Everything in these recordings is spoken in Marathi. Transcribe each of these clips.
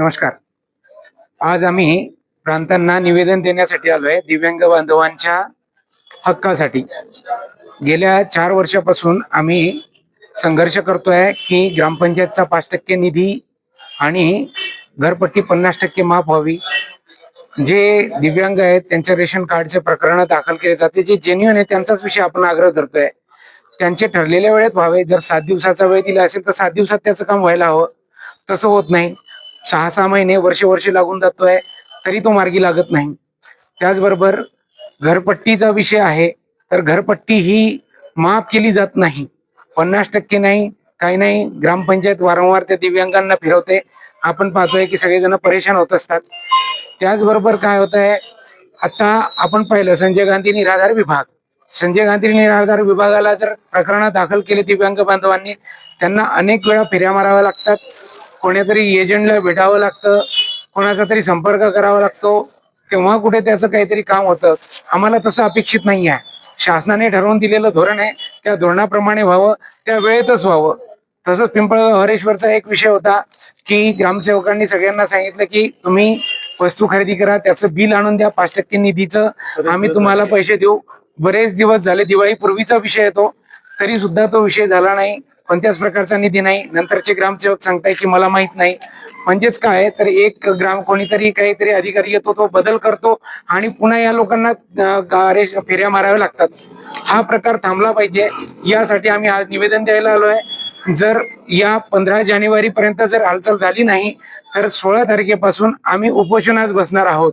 नमस्कार. आज आम्ही प्रांतांना निवेदन देण्यासाठी आलोय दिव्यांग बांधवांच्या हक्कासाठी. गेल्या चार वर्षापासून आम्ही संघर्ष करतोय की ग्रामपंचायतचा पाच टक्के निधी आणि घरपट्टी पन्नास टक्के माफ व्हावी. जे दिव्यांग आहेत त्यांच्या रेशन कार्डचे प्रकरण दाखल केले जाते. जे जेन्युअन आहे त्यांचाच विषय आपण आग्रह धरतोय. त्यांचे ठरलेल्या वेळेत व्हावे. जर सात दिवसाचा वेळ दिला असेल तर सात दिवसात त्याचं काम व्हायला हवं. तसं होत नाही. सहा सहा महिने वर्ष वर्ष लागून जातोय तरी तो मार्गी लागत नाही. त्याचबरोबर घरपट्टीचा विषय आहे तर घरपट्टी ही माफ केली जात नाही. पन्नास टक्के नाही काही नाही ग्रामपंचायत वारंवार त्या दिव्यांगांना फिरवते. आपण पाहतोय की सगळेजण परेशान होत असतात. त्याचबरोबर काय होत आहे आता आपण पाहिलं संजय गांधी निराधार विभाग. संजय गांधी निराधार विभागाला जर प्रकरण दाखल केले दिव्यांग बांधवांनी त्यांना अनेक वेळा फिर्या माराव्या लागतात. कोणीतरी एजंटला भेटावं लागतं कोणाचा तरी संपर्क करावा लागतो तेव्हा कुठे त्याचं काहीतरी काम होतं. आम्हाला तसं अपेक्षित नाही आहे. शासनाने ठरवून दिलेलं धोरण आहे त्या धोरणाप्रमाणे व्हावं त्या वेळेतच व्हावं. तसंच पिंपळगाव हरेश्वरचा एक विषय होता की ग्रामसेवकांनी सगळ्यांना सांगितलं की तुम्ही वस्तू खरेदी करा त्याचं बिल आणून द्या पाच टक्के निधीचं आम्ही तुम्हाला पैसे देऊ. बरेच दिवस झाले दिवाळी पूर्वीचा विषय येतो तरी सुद्धा तो विषय झाला नाही. कोणत्याच प्रकारचा निधी नाही. नंतरचे ग्रामसेवक सांगताय की मला माहीत नाही. म्हणजेच काय तर एक ग्राम कोणीतरी काहीतरी अधिकारी येतो तो बदल करतो आणि पुन्हा या लोकांना गारे फेऱ्या माराव्या लागतात. हा प्रकार थांबला पाहिजे. यासाठी आम्ही आज निवेदन द्यायला आलोय. जर या पंधरा जानेवारी पर्यंत जर हालचाल झाली नाही तर सोळा तारखेपासून आम्ही उपोषणास बसणार आहोत.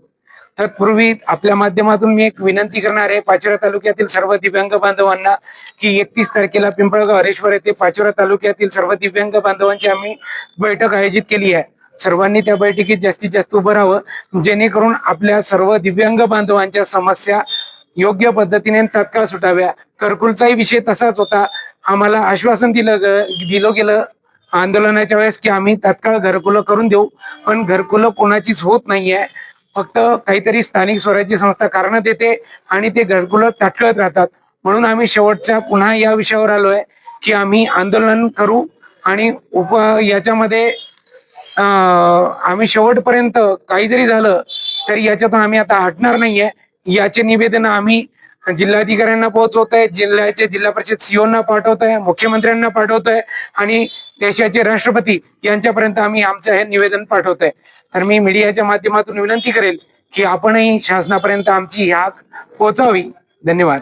तत्पूर्वी आपल्या माध्यमातून मी एक विनंती करणार आहे पाचोरा तालुक्यातील सर्व दिव्यांग बांधवांना की एकतीस तारखेला पिंपळगाव हरेश्वर येथे पाचोरा तालुक्यातील सर्व दिव्यांग बांधवांची आम्ही बैठक आयोजित केली आहे. सर्वांनी त्या बैठकीत जास्तीत जास्त उभं राहावं. जेणेकरून आपल्या सर्व दिव्यांग बांधवांच्या समस्या योग्य पद्धतीने तात्काळ सुटाव्या. करकुलचाही विषय तसाच होता. आम्हाला आश्वासन दिलं ग- दिलं गेलं आंदोलनाच्या वेळेस की आम्ही तात्काळ घरकुलं करून देऊ. पण घरकुलं कोणाचीच होत नाहीये. फक्त काहीतरी स्थानिक स्वराज्य संस्था कारण देते आणि ते घरकुलत ताटकळत राहतात. म्हणून आम्ही शेवटच्या पुन्हा या विषयावर आलोय की आम्ही आंदोलन करू आणि उप याच्यामध्ये आम्ही शेवटपर्यंत काही जरी झालं तरी याच्यातून आम्ही आता हटणार नाहीये. याचे निवेदन आम्ही जिल्हाधिकाऱ्यांना पोहोचवतोय जिल्ह्याचे जिल्हा परिषद सीओना पाठवतोय मुख्यमंत्र्यांना पाठवतोय आणि देशाचे राष्ट्रपती यांच्यापर्यंत आम्ही आमचं हे निवेदन पाठवतोय तर मी मीडियाच्या माध्यमातून विनंती करेल की आपणही शासनापर्यंत आमची ह्या पोहोचावी. धन्यवाद.